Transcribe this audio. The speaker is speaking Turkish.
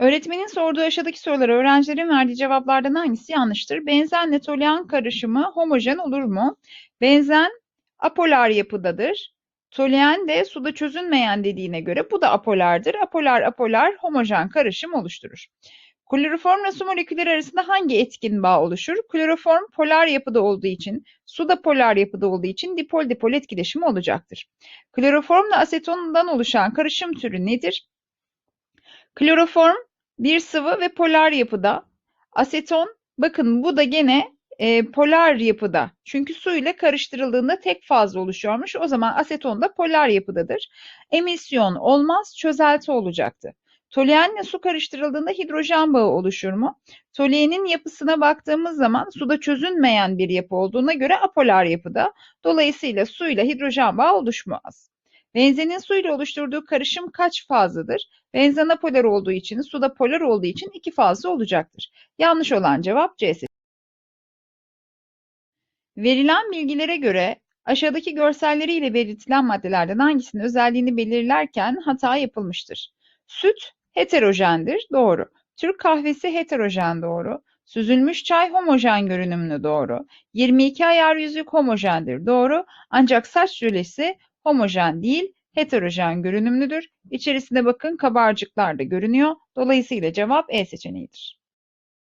Öğretmenin sorduğu aşağıdaki sorulara öğrencilerin verdiği cevaplardan hangisi yanlıştır? Benzenle toluen karışımı homojen olur mu? Benzen apolar yapıdadır. Toluen de suda çözünmeyen dediğine göre bu da apolardır. Apolar apolar homojen karışım oluşturur. Kloroformla su molekülleri arasında hangi etkin bağ oluşur? Kloroform polar yapıda olduğu için, su da polar yapıda olduğu için dipol dipol etkileşimi olacaktır. Kloroformla asetondan oluşan karışım türü nedir? Kloroform bir sıvı ve polar yapıda. Aseton, bakın bu da gene e, polar yapıda. Çünkü su ile karıştırıldığında tek fazla oluşuyormuş. O zaman aseton da polar yapıdadır. Emisyon olmaz, çözelti olacaktı. Toluenle su karıştırıldığında hidrojen bağı oluşur mu? Toluenin yapısına baktığımız zaman suda çözünmeyen bir yapı olduğuna göre apolar yapıda. Dolayısıyla suyla hidrojen bağı oluşmaz. Benzenin suyla oluşturduğu karışım kaç fazladır? Benzen apolar olduğu için, suda polar olduğu için iki fazla olacaktır. Yanlış olan cevap C. Verilen bilgilere göre aşağıdaki görselleriyle belirtilen maddelerden hangisinin özelliğini belirlerken hata yapılmıştır? Süt heterojendir, doğru. Türk kahvesi heterojen, doğru. Süzülmüş çay homojen görünümlü, doğru. 22 ayar yüzük homojendir, doğru. Ancak saç jölesi homojen değil, heterojen görünümlüdür. İçerisinde bakın kabarcıklar da görünüyor. Dolayısıyla cevap E seçeneğidir.